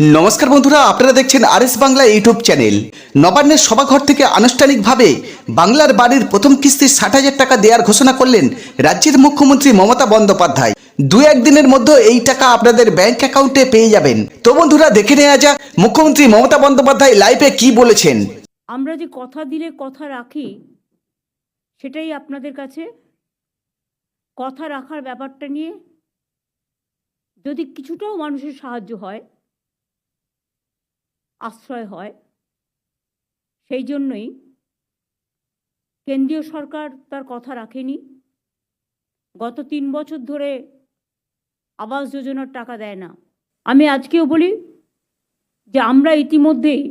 নমস্কার বন্ধুরা, আপনারা দেখছেন আরএস বাংলা ইউটিউব চ্যানেল। নবান্নের সভাঘর থেকে আনুষ্ঠানিকভাবে বাংলার বাড়ির প্রথম কিস্তির ষাট হাজার টাকা দেওয়ার ঘোষণা করলেন রাজ্যের মুখ্যমন্ত্রী মমতা বন্দ্যোপাধ্যায়। দু একদিনের মধ্যে এই টাকা আপনাদের ব্যাংক অ্যাকাউন্টে পেয়ে যাবেন। তো বন্ধুরা, দেখে নেওয়া যাক মুখ্যমন্ত্রী মমতা বন্দ্যোপাধ্যায় লাইভে কি বলেছেন। আমরা যে কথা দিলে কথা রাখি, সেটাই আপনাদের কাছে। কথা রাখার ব্যাপারটা নিয়ে যদি কিছুটাও মানুষের সাহায্য হয় আশ্রয় হয়। সেই জন্যই কেন্দ্রীয় সরকার তার কথা রাখেনি। গত তিন বছর ধরে আবাস যোজনার টাকা দেয় না। আমি আজকেও বলি যে আমরা ইতিমধ্যেই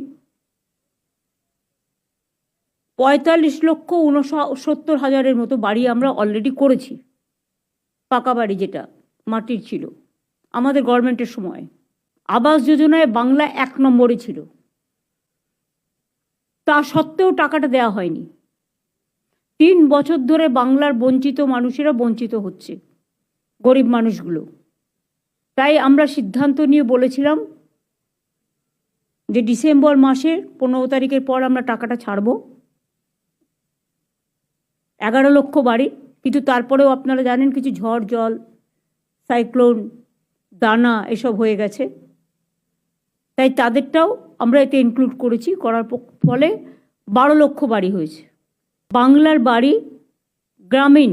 পঁয়তাল্লিশ লক্ষ উনসত্তর হাজারের মতো বাড়ি আমরা অলরেডি করেছি। পাকা বাড়ি যেটা, মাটির ছিল। আমাদের গভর্নমেন্টের সময়। আবাস যোজনায় বাংলা এক নম্বরে ছিল। তা সত্ত্বেও টাকাটা দেওয়া হয়নি। তিন বছর ধরে বাংলার বঞ্চিত মানুষেরা বঞ্চিত হচ্ছে, গরিব মানুষগুলো। তাই আমরা সিদ্ধান্ত নিয়ে বলেছিলাম যে ডিসেম্বর মাসের পনেরো তারিখের পর আমরা টাকাটা ছাড়বো। এগারো লক্ষ বাড়ি, কিন্তু তারপরেও আপনারা জানেন কিছু ঝড়, জল, সাইক্লোন, দানা এসব হয়ে গেছে। তাই তাদেরটাও আমরা এতে ইনক্লুড করেছি, করার ফলে বারো লক্ষ বাড়ি হয়েছে। বাংলার বাড়ি গ্রামীণ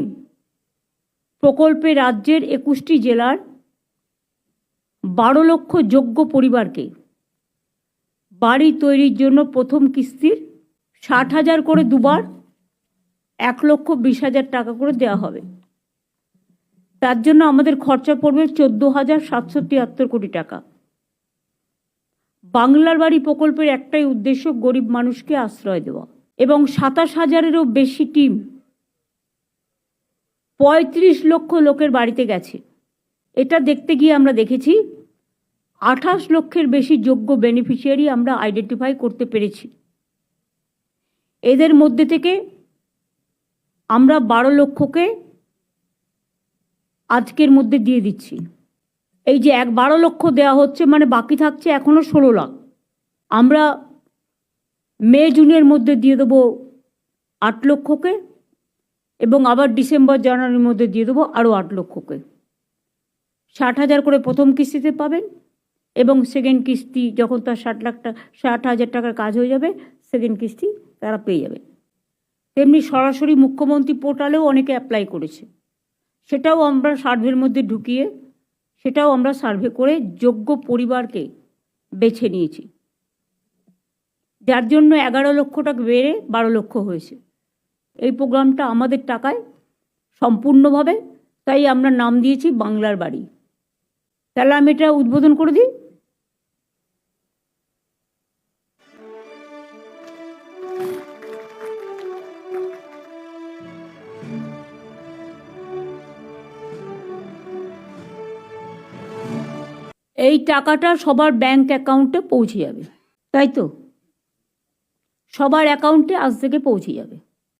প্রকল্পে রাজ্যের একুশটি জেলার বারো লক্ষ যোগ্য পরিবারকে বাড়ি তৈরির জন্য প্রথম কিস্তির ষাট হাজার করে দুবার এক লক্ষ বিশ হাজার টাকা করে দেওয়া হবে। তার জন্য আমাদের খরচা পড়বে চোদ্দ হাজার সাতশো তিয়াত্তর কোটি টাকা। বাংলার বাড়ি প্রকল্পের একটাই উদ্দেশ্য গরিব মানুষকে আশ্রয় দেওয়া। এবং সাতাশ হাজারেরও বেশি টিম পঁয়ত্রিশ লক্ষ লোকের বাড়িতে গেছে। এটা দেখতে গিয়ে আমরা দেখেছি, আঠাশ লক্ষের বেশি যোগ্য বেনিফিশিয়ারি আমরা আইডেন্টিফাই করতে পেরেছি। এদের মধ্যে থেকে আমরা বারো লক্ষকে আজকের মধ্যে দিয়ে দিচ্ছি। এই যে এক বারো লক্ষ দেওয়া হচ্ছে মানে বাকি থাকছে এখনও ষোলো লাখ। আমরা মে, জুনের মধ্যে দিয়ে দেবো আট লক্ষকে এবং আবার ডিসেম্বর, জানুয়ারির মধ্যে দিয়ে দেবো আরও আট লক্ষকে। ষাট হাজার করে প্রথম কিস্তিতে পাবেন এবং সেকেন্ড কিস্তি যখন তার ষাট লাখ টাকা ষাট হাজার টাকার কাজ হয়ে যাবে সেকেন্ড কিস্তি তারা পেয়ে যাবে। তেমনি সরাসরি মুখ্যমন্ত্রী পোর্টালেও অনেকে অ্যাপ্লাই করেছে। সেটাও আমরা সার্ভের মধ্যে ঢুকিয়ে সেটাও আমরা সার্ভে করে যোগ্য পরিবারকে বেছে নিয়েছি। যার জন্য এগারো লক্ষ টাকা বেড়ে বারো লক্ষ হয়েছে। এই প্রোগ্রামটা আমাদের টাকায় সম্পূর্ণভাবে, তাই আমরা নাম দিয়েছি বাংলার বাড়ি। তাহলে আমি এটা উদ্বোধন করে দিই। এই টাকাটা সবার ব্যাংক অ্যাকাউন্টে পৌঁছে যাবে, তাই তো? সবার অ্যাকাউন্টে আজ থেকে পৌঁছে যাবে।